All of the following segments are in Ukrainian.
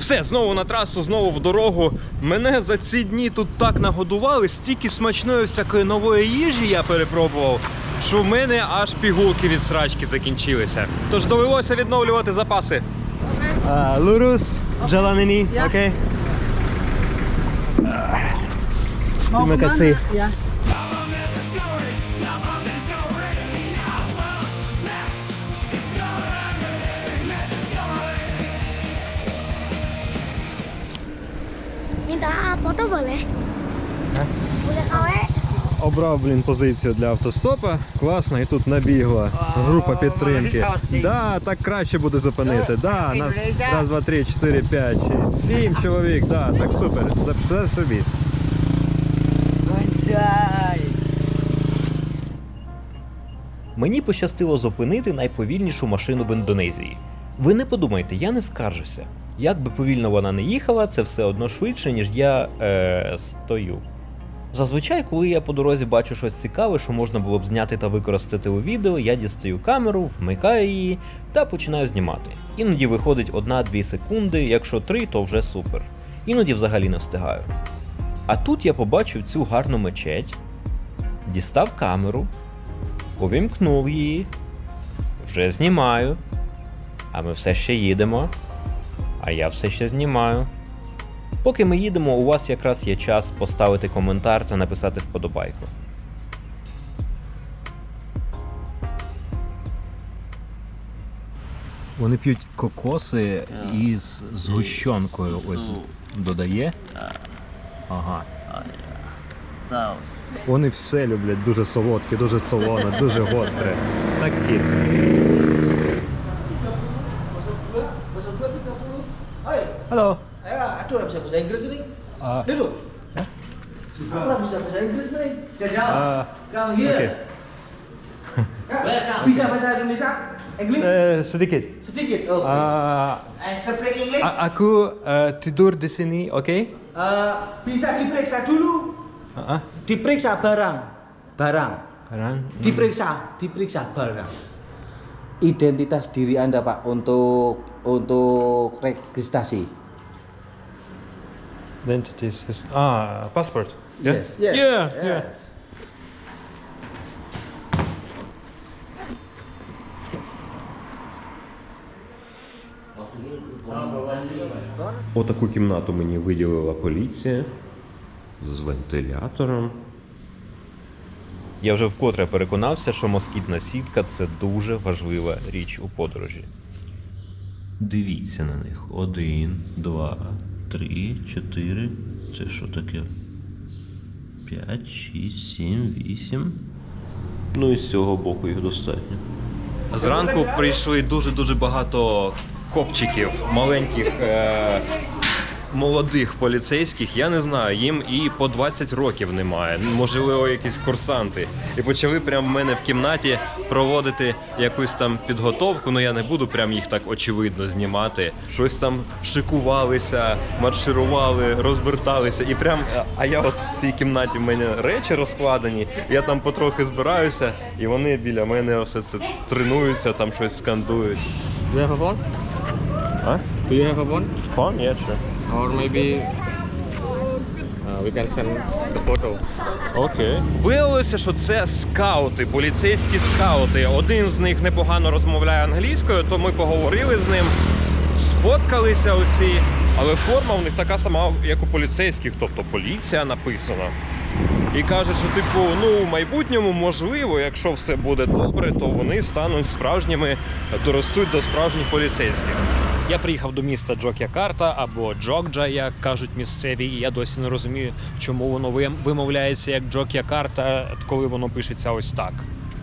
Все, знову на трасу, знову в дорогу. Мене за ці дні тут так нагодували, стільки смачної всякої нової їжі я перепробував, що в мене аж пігулки від срачки закінчилися. Тож довелося відновлювати запаси. Лурус, джаланини, Yeah. окей. Mau kawek? Обрав, блін, позицію для автостопа. Класно, і тут набігла група підтримки. Да, так краще буде зупинити. Да, нас раз, два, три, чотири, п'ять, шість, сім чоловік. Да, так супер. Зашибісь. Мені пощастило зупинити найповільнішу машину в Індонезії. Ви не подумайте, я не скаржуся. Як би повільно вона не їхала, це все одно швидше, ніж я е, стою. Зазвичай, коли я по дорозі бачу щось цікаве, що можна було б зняти та використати у відео, я дістаю камеру, вмикаю її та починаю знімати. Іноді виходить 1-2 секунди, якщо 3, то вже супер. Іноді взагалі не встигаю. А тут я побачив цю гарну мечеть, дістав камеру, увімкнув її, вже знімаю, а ми все ще їдемо, а я все ще знімаю. Поки ми їдемо, у вас якраз є час поставити коментар та написати вподобайку. Вони п'ють кокоси із згущенкою. Ось додає. Ага. Вони все люблять дуже солодке, дуже солоне, дуже гостре. Так кіт. Hello. Ya, aku dah bisa bahasa Inggris ni. Uh, Duduk. Aku dah bisa bahasa Inggris ni. uh, Come here. okay. Welcome. Bisa bahasa Indonesia? English? Eh, sedikit. Sedikit. Oh. Uh, I speak English. aku uh, tidur di sini, oke? Eh, bisa diperiksa dulu. Uh-uh. Diperiksa barang. Barang. Sekarang. Diperiksa, diperiksa barang. Identitas diri Anda, Pak, untuk untuk registrasi. Identities. Yes. Ah, passport. Yeah. Yes. Yes. Yeah. Yeah. Yes. Отаку кімнату мені виділила поліція з вентилятором. Я вже вкотре переконався, що москітна сітка це дуже важлива річ у подорожі. Дивіться на них. Один, два, три, чотири. Це що таке? П'ять, шість, сім, вісім. Ну і з цього боку їх достатньо. Зранку прийшли дуже-дуже багато копчиків, маленьких е- молодих поліцейських. Я не знаю, їм і по 20 років немає. Можливо, якісь курсанти. І почали прямо в мене в кімнаті проводити якусь там підготовку. Ну я не буду прям їх так очевидно знімати. Щось там шикувалися, марширували, розверталися. І прям, а я от в цій кімнаті в мене речі розкладені. Я там потрохи збираюся, і вони біля мене все це тренуються, там щось скандують. Do you have a phone? А? Do you have a phone? Фон, є що? Or maybe uh, we can send the photo. Окей. Виявилося, що це скаути, поліцейські скаути. Один з них непогано розмовляє англійською, то ми поговорили з ним, сфоткалися усі. Але форма у них така сама, як у поліцейських, тобто поліція написана. І каже, що типу, ну в майбутньому можливо, якщо все буде добре, то вони стануть справжніми, доростуть до справжніх поліцейських. Я приїхав до міста Джокякарта або Джокджа, як кажуть місцеві, і я досі не розумію, чому воно вимовляється як Джокякарта, коли воно пишеться ось так.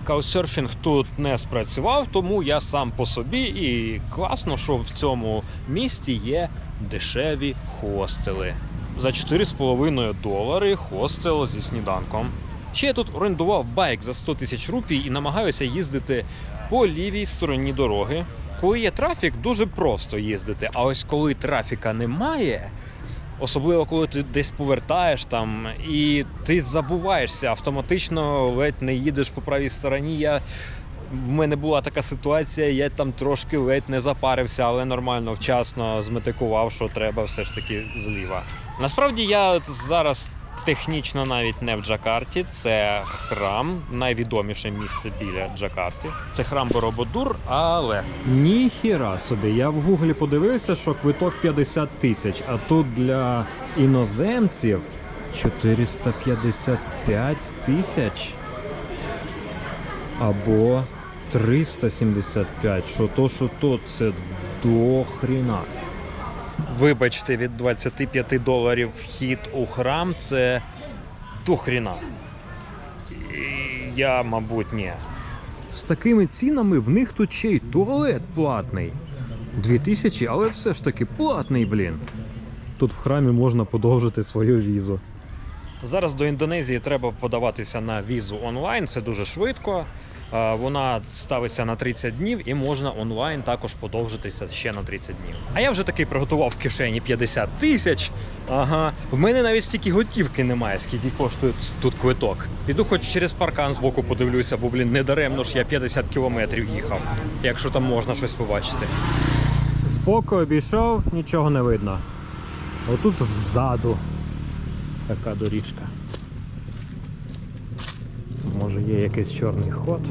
Каусерфінг тут не спрацював, тому я сам по собі, і класно, що в цьому місті є дешеві хостели. За 4,5 долари хостел зі сніданком. Ще я тут орендував байк за 100 тисяч рупій і намагаюся їздити по лівій стороні дороги. Коли є трафік, дуже просто їздити. А ось коли трафіка немає, особливо коли ти десь повертаєш там і ти забуваєшся автоматично, ледь не їдеш по правій стороні. Я В мене була така ситуація, я там трошки ледь не запарився, але нормально, вчасно зметикував, що треба все ж таки зліва. Насправді я зараз технічно навіть не в Джакарті. Це храм, найвідоміше місце біля Джакарти. Це храм Борободур, але Ніхіра собі, я в гуглі подивився, що квиток 50 тисяч, а тут для іноземців 455 тисяч. Або 375. Що то, що то, це до хріна. Вибачте, від 25 доларів вхід у храм це до хріна. Я, мабуть, ні. З такими цінами в них тут ще й туалет платний. 2000, але все ж таки платний, блін. Тут в храмі можна подовжити свою візу. Зараз до Індонезії треба подаватися на візу онлайн, це дуже швидко. Е, Вона ставиться на 30 днів і можна онлайн також подовжитися ще на 30 днів. А я вже таки приготував в кишені 50 тисяч. Ага, в мене навіть стільки готівки немає, скільки коштує тут квиток. Піду хоч через паркан з боку подивлюся, бо блін, не даремно ж я 50 кілометрів їхав, якщо там можна щось побачити. Збоку обійшов, нічого не видно. Отут ззаду така доріжка. Може є якийсь чорний ход.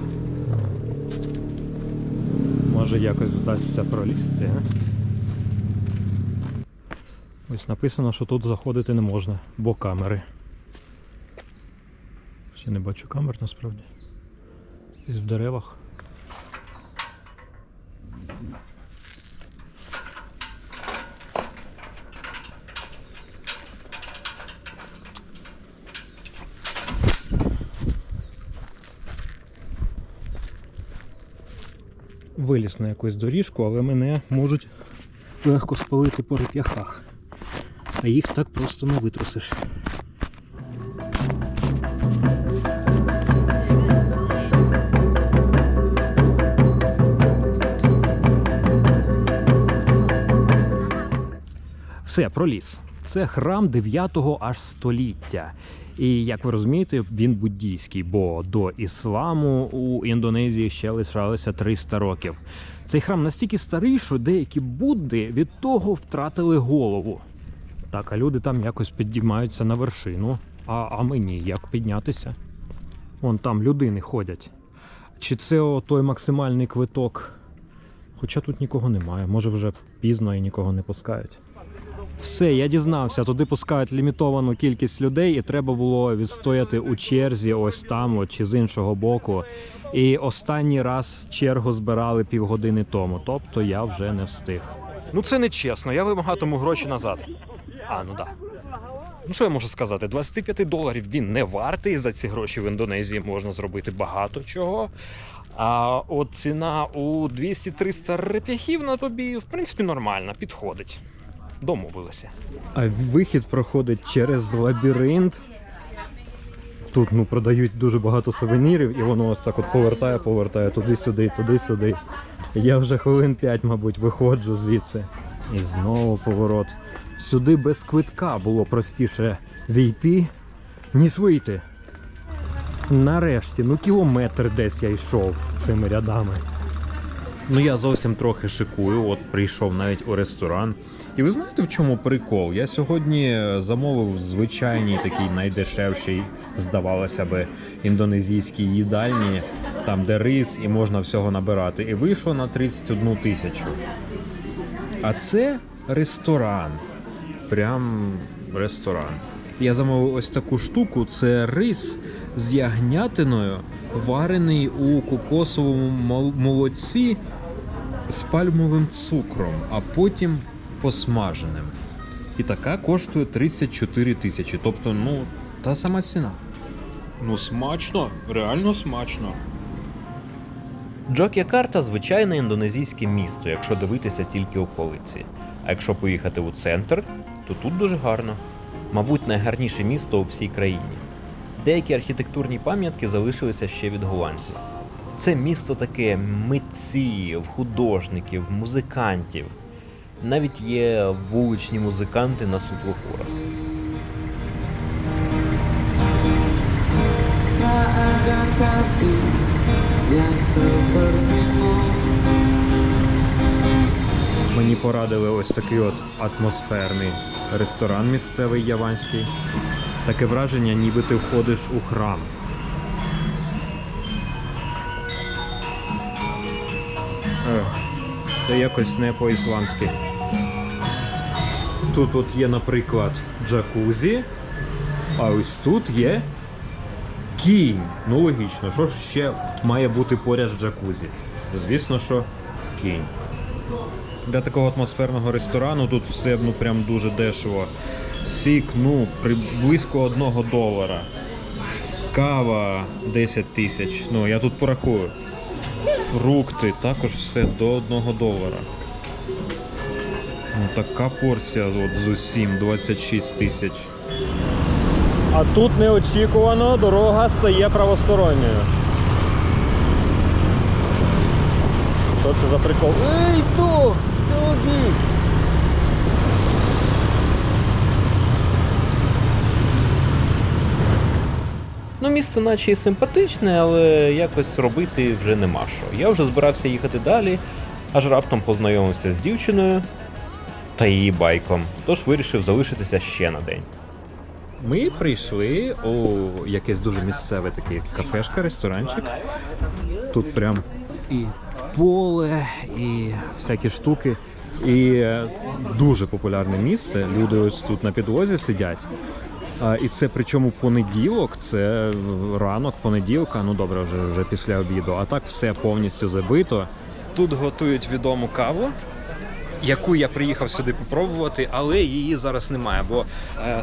Може якось вдасться пролізти. Ось написано, що тут заходити не можна, бо камери. Ще не бачу камер насправді. Десь в деревах. Виліз на якусь доріжку, але мене можуть легко спалити по реп'яхах. А їх так просто не витрусиш. Все, проліз. Це храм 9-го аж століття. І як ви розумієте, він буддійський, бо до ісламу у Індонезії ще лишалося 300 років. Цей храм настільки старий, що деякі будди від того втратили голову. Так, а люди там якось підіймаються на вершину. А, а мені як піднятися? Вон там людини ходять. Чи це той максимальний квиток? Хоча тут нікого немає, може вже пізно і нікого не пускають. Все, я дізнався. Туди пускають лімітовану кількість людей, і треба було відстояти у черзі, ось там, от, чи з іншого боку. І останній раз чергу збирали півгодини тому, тобто я вже не встиг. Ну це не чесно, я вимагатиму гроші назад. А, ну да. Ну що я можу сказати? 25 доларів він не вартий. За ці гроші в Індонезії можна зробити багато чого. А от ціна у 200-300 реп'яхів на тобі, в принципі, нормальна, підходить. Домовилися. А вихід проходить через лабіринт. Тут ну, продають дуже багато сувенірів, і воно ось так от повертає, повертає туди-сюди, туди-сюди. Я вже хвилин 5, мабуть, виходжу звідси. І знову поворот. Сюди без квитка було простіше війти, ніж вийти. Нарешті, ну кілометр десь я йшов цими рядами. Ну я зовсім трохи шикую, от прийшов навіть у ресторан. І ви знаєте, в чому прикол? Я сьогодні замовив звичайній такий найдешевший, здавалося би, індонезійській їдальні, там де рис і можна всього набирати. І вийшло на 31 тисячу. А це ресторан. Прям ресторан. Я замовив ось таку штуку: це рис з ягнятиною, варений у кокосовому мол- молоці з пальмовим цукром, а потім посмаженим. І така коштує 34 тисячі. Тобто, ну, та сама ціна. Ну, смачно, реально смачно. Джок'якарта звичайне індонезійське місто, якщо дивитися тільки околиці. А якщо поїхати у центр, то тут дуже гарно. Мабуть, найгарніше місто у всій країні. Деякі архітектурні пам'ятки залишилися ще від голландців. Це місто таке митців, художників, музикантів. Навіть є вуличні музиканти на світлофорах. Мені порадили ось такий от атмосферний ресторан місцевий яванський. Таке враження, ніби ти входиш у храм. Е, Це якось не по-ісламськи. Тут от є, наприклад, джакузі, а ось тут є кінь. Ну логічно, що ж ще має бути поряд з джакузі? Звісно, що кінь. Для такого атмосферного ресторану тут все ну прям дуже дешево. Сік, ну, близько одного долара. Кава 10 тисяч. Ну, я тут порахую. Фрукти також все до одного долара. Ну, така порція от, з усім 26 тисяч. А тут неочікувано дорога стає правосторонньою. Що це за прикол? Ей, то! Сюди! Ну, місце наче і симпатичне, але якось робити вже нема що. Я вже збирався їхати далі, аж раптом познайомився з дівчиною та її байком, тож вирішив залишитися ще на день. Ми прийшли у якесь дуже місцеве таке кафешка, ресторанчик. Тут прям і поле, і всякі штуки. І е, дуже популярне місце. Люди ось тут на підлозі сидять. І це причому понеділок, це ранок понеділка, ну добре, вже, вже після обіду. А так все повністю забито. Тут готують відому каву, яку я приїхав сюди попробувати, але її зараз немає. Бо е,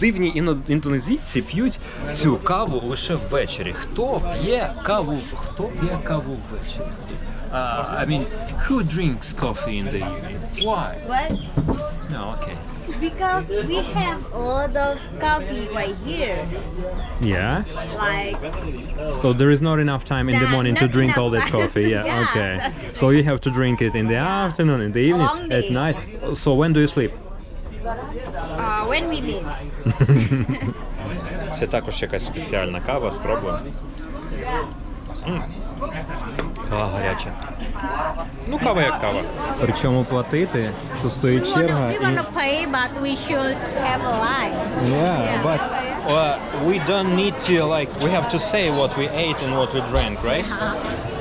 дивні індонезійці п'ють цю каву лише ввечері. Хто п'є каву? Хто п'є каву ввечері? Uh, I mean, who drinks coffee in the evening? Why? What? No, okay. Because we have a lot of coffee right here. Yeah. Like So there is not enough time in the Nah, morning to not drink all enough that time. coffee. Yeah, Yeah, okay. that's So you have to drink it in the afternoon, in the evening, Long at day. night. So when do you sleep? uh, when we need. Це також якась спеціальна кава, спробуємо. М. А, гаряча. Ну, кава як кава. Причому платити, це стоїть черга. wanna pay, but we should have a line. Yeah, but uh, we don't need to like we have to say what we ate and what we drank, right?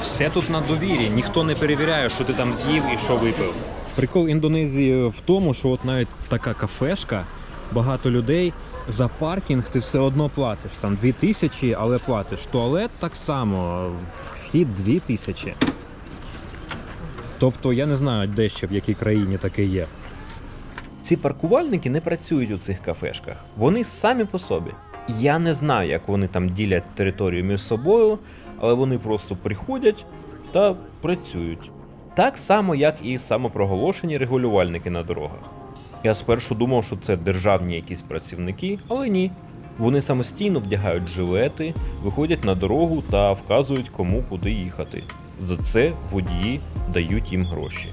Все тут на довірі, ніхто не перевіряє, що ти там з'їв і що випив. Прикол Індонезії в тому, що от навіть така кафешка, багато людей. За паркінг ти все одно платиш. Там 2000, але платиш. Туалет так само, вхід 2000. Тобто я не знаю, де ще в якій країні таке є. Ці паркувальники не працюють у цих кафешках. Вони самі по собі. Я не знаю, як вони там ділять територію між собою, але вони просто приходять та працюють. Так само, як і самопроголошені регулювальники на дорогах. Я спершу думав, що це державні якісь працівники, але ні. Вони самостійно вдягають жилети, виходять на дорогу та вказують, кому куди їхати. За це водії дають їм гроші.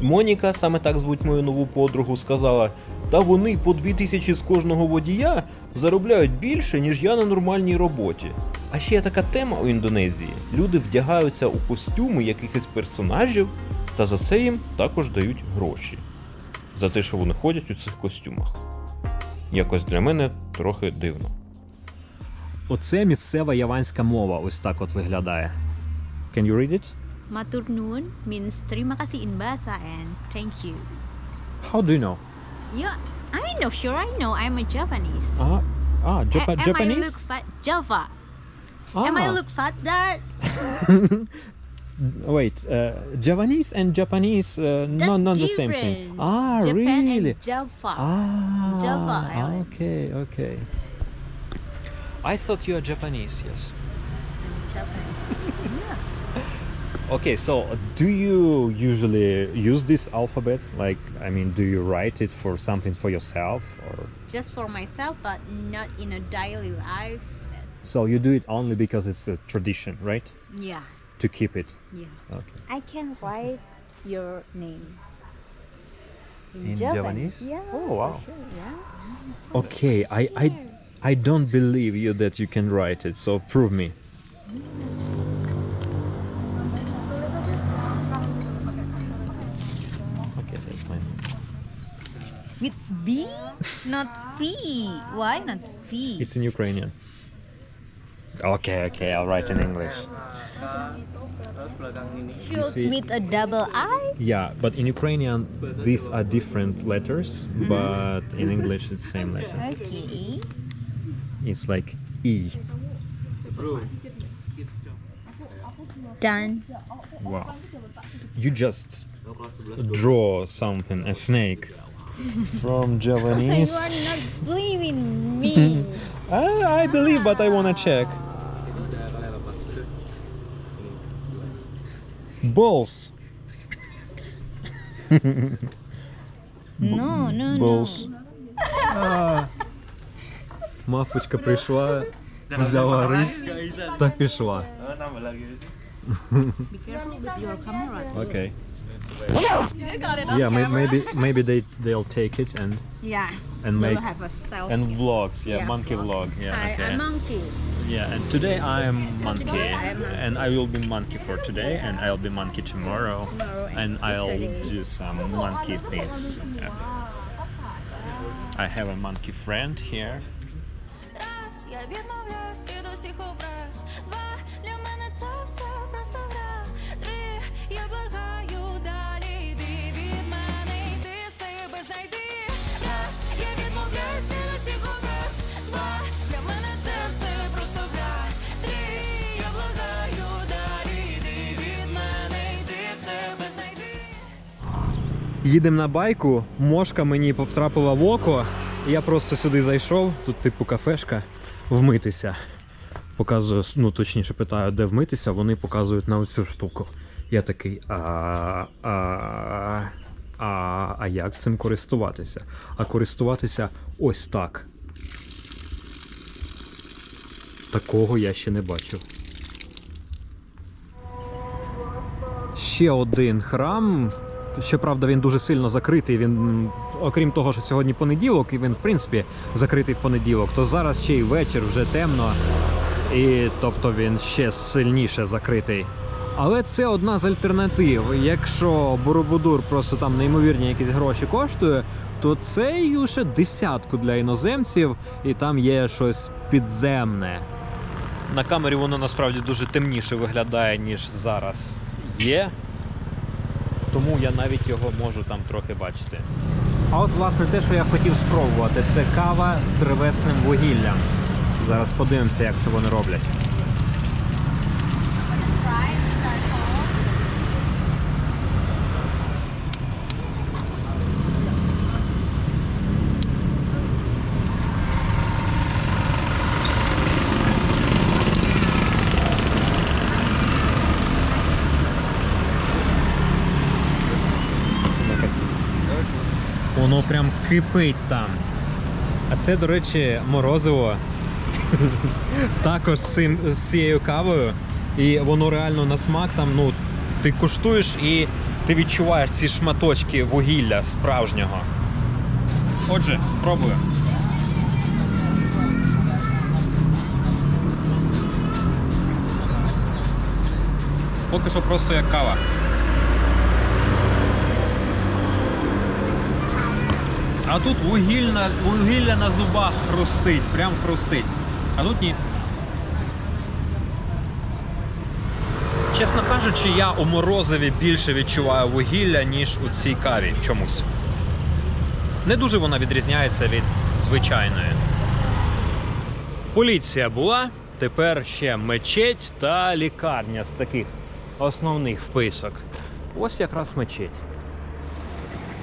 Моніка, саме так звуть мою нову подругу, сказала: та вони по 2000 з кожного водія заробляють більше, ніж я на нормальній роботі. А ще є така тема у Індонезії: люди вдягаються у костюми якихось персонажів, та за це їм також дають гроші. За те, що вони ходять у цих костюмах. Якось для мене трохи дивно. Оце місцева яванська мова, ось так от виглядає. Can you read it? Matur nuwun means terima kasih in bahasa and thank you. How do you know? Yeah, I know, sure I know. I'm a Japanese. Ah, ah A- Japa- am Japanese? I look fat? Java. ah. Am I look fat there? Wait, uh, Javanese and japanese uh, not not the same thing. Ah, Japan really? and Java. Ah, Java island. okay, okay. I thought you are Japanese, yes. Japan. Okay, so do you usually use this alphabet? Like, I mean, do you write it for something for yourself, or Just for myself, but not in a daily life. so you do it only because it's a tradition, right? Yeah, to keep it. Yeah. Okay. I can write your name. In, in Japanese? Yeah. Oh wow. Sure, yeah. Okay, I, I I don't believe you that you can write it. So prove me. Okay, that's my name. With B, not V. Why not V? It's in Ukrainian. Okay, okay, I'll write in English. Okay see- With a double I? Yeah, but in Ukrainian these are different letters, mm-hmm. but in English it's same letter. Okay. It's like E. Done. Wow. You just draw something, a snake from You are not believing me. I, I believe, but I wanna check. Balls. no, no, Balls. Мавпочка прийшла, взяла рис та пішла. no. Be careful with your camera. Okay. Yeah, may, maybe maybe they they'll take it and Yeah. and You'll make have a self. and vlogs. Yeah, Yeah, monkey vlog. Yeah, Hi, okay. I'm monkey. Yeah, and today I am monkey, and I will be monkey for today, and I'll be monkey tomorrow, and I'll do some monkey things. I have a monkey friend here. Я Їдемо на байку, мошка мені потрапила в око. Я просто сюди зайшов, тут типу кафешка, вмитися. Показую, ну точніше питаю, де вмитися, вони показують на оцю штуку. Я такий, а, а, а, а як цим користуватися? А користуватися ось так. Такого я ще не бачив. Ще один храм. Щоправда, він дуже сильно закритий. Він, окрім того, що сьогодні понеділок, і він, в принципі, закритий в понеділок, то зараз ще й вечір, вже темно. І тобто він ще сильніше закритий. Але це одна з альтернатив. Якщо Боробудур просто там неймовірні якісь гроші коштує, то цей лише десятку для іноземців, і там є щось підземне. На камері воно насправді дуже темніше виглядає, ніж зараз є. Тому я навіть його можу там трохи бачити. А от, власне, те, що я хотів спробувати, це кава з древесним вугіллям. Зараз подивимося, як це вони роблять. Воно прям кипить там. А це, до речі, морозиво. Також з, цим, з цією кавою. І воно реально на смак там, ну, ти куштуєш і ти відчуваєш ці шматочки вугілля справжнього. Отже, пробую. Поки що просто як кава. А тут вугільна, вугілля на зубах хрустить, прям хрустить. А тут ні. Чесно кажучи, я у морозиві більше відчуваю вугілля, ніж у цій каві чомусь. Не дуже вона відрізняється від звичайної. Поліція була, тепер ще мечеть та лікарня з таких основних вписок. Ось якраз мечеть.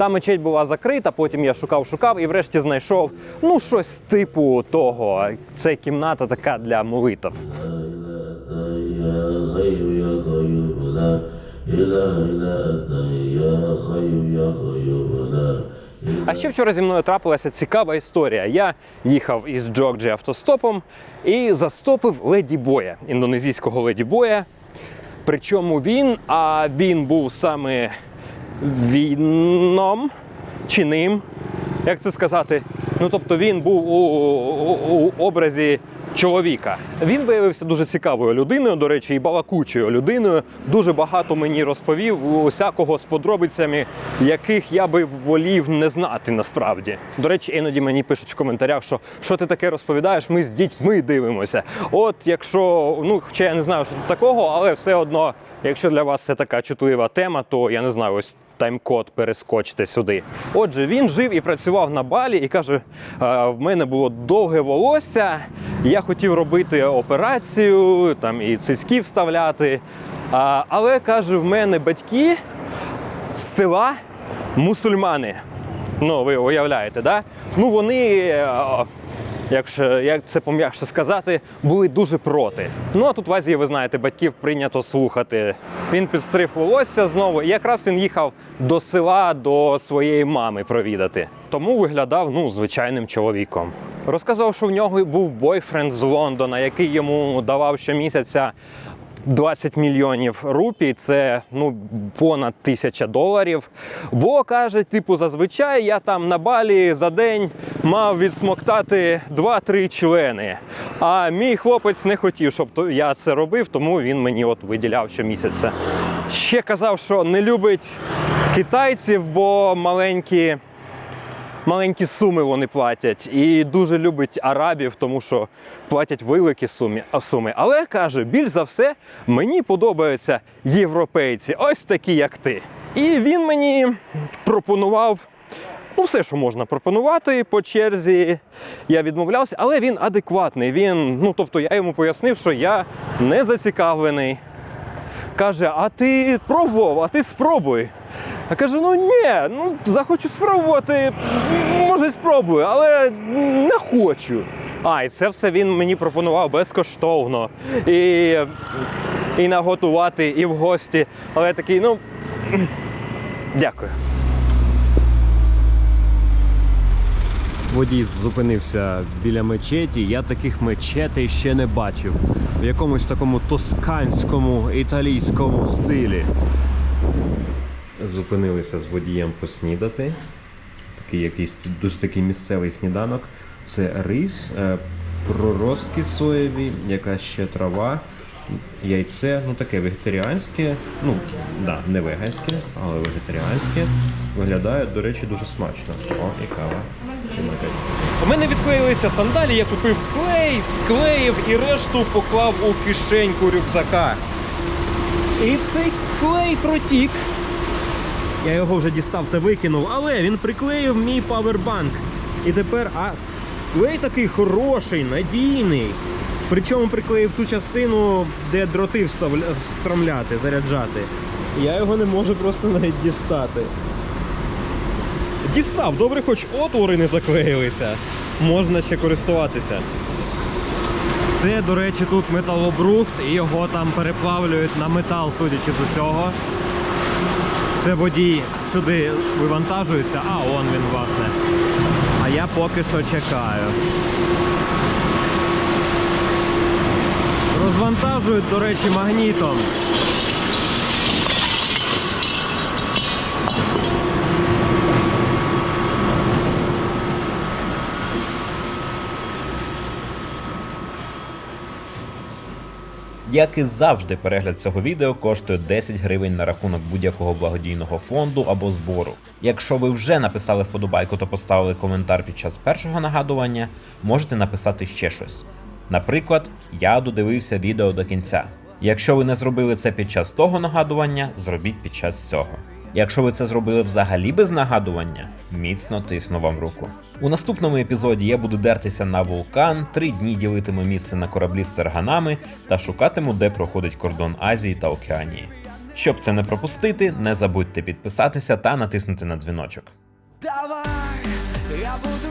Та мечеть була закрита, потім я шукав, шукав і врешті знайшов ну щось типу того. Це кімната така для молитв. А ще вчора зі мною трапилася цікава історія. Я їхав із Джорджі автостопом і застопив леді боя, індонезійського леді боя. Причому він, а він був саме віном чи ним, як це сказати, Ну тобто він був у, у, у образі чоловіка. Він виявився дуже цікавою людиною, до речі, і балакучою людиною. Дуже багато мені розповів усякого з подробицями, яких я би волів не знати насправді. До речі, іноді мені пишуть в коментарях, що що ти таке розповідаєш, ми з дітьми дивимося. От якщо, ну хоча я не знаю, що такого, але все одно, якщо для вас це така чутлива тема, то я не знаю, ось тайм-код перескочте сюди. Отже, він жив і працював на балі і каже: «Е, в мене було довге волосся, я хотів робити операцію, там і цицьки вставляти. Але каже, в мене батьки з села мусульмани. Ну, ви уявляєте, да? Ну вони. Якщо як це пом'якше сказати, були дуже проти. Ну а тут в Азії, ви знаєте, батьків прийнято слухати. Він підстриг волосся знову, і якраз він їхав до села до своєї мами провідати. Тому виглядав ну звичайним чоловіком. Розказав, що в нього був бойфренд з Лондона, який йому давав щомісяця 20 мільйонів рупій, це ну понад тисяча доларів. Бо каже, типу, зазвичай я там на балі за день мав відсмоктати 2-3 члени. А мій хлопець не хотів, щоб я це робив, тому він мені от виділяв щомісяця. Ще казав, що не любить китайців, бо маленькі маленькі суми вони платять. І дуже любить арабів, тому що платять великі суми. Але каже, більш за все мені подобаються європейці, ось такі, як ти. І він мені пропонував. Ну, все, що можна пропонувати по черзі, я відмовлявся, але він адекватний. Він, ну тобто, я йому пояснив, що я не зацікавлений. Каже, а ти пробував, а ти спробуй. Я кажу, ну ні, ну захочу спробувати, може спробую, але не хочу. А, і це все він мені пропонував безкоштовно. І, і наготувати, і в гості. Але я такий, ну дякую. Водій зупинився біля мечеті. Я таких мечетей ще не бачив. В якомусь такому тосканському італійському стилі. Зупинилися з водієм поснідати. Такий якийсь дуже такий місцевий сніданок. Це рис, е, проростки соєві, якась ще трава, яйце, ну таке вегетаріанське, ну да, не веганське, але вегетаріанське. Виглядає, до речі, дуже смачно. О, і кава. У мене відклеїлися сандалі, я купив клей, склеїв і решту поклав у кишеньку рюкзака. І цей клей протік. Я його вже дістав та викинув, але він приклеїв мій павербанк. І тепер, а клей такий хороший, надійний. Причому приклеїв ту частину, де дроти встромляти, заряджати. Я його не можу просто навіть дістати. Дістав, добре, хоч отвори не заклеїлися. Можна ще користуватися. Це, до речі, тут металобрухт, і його там переплавлюють на метал, судячи з усього. Це водій сюди вивантажується, а он він, власне. А я поки що чекаю. Розвантажують, до речі, магнітом. Як і завжди, перегляд цього відео коштує 10 гривень на рахунок будь-якого благодійного фонду або збору. Якщо ви вже написали вподобайку та поставили коментар під час першого нагадування, можете написати ще щось. Наприклад, я додивився відео до кінця. Якщо ви не зробили це під час того нагадування, зробіть під час цього. Якщо ви це зробили взагалі без нагадування, міцно тисну вам руку. У наступному епізоді я буду дертися на вулкан, три дні ділитиму місце на кораблі з тарганами та шукатиму, де проходить кордон Азії та Океанії. Щоб це не пропустити, не забудьте підписатися та натиснути на дзвіночок. Давай, я буду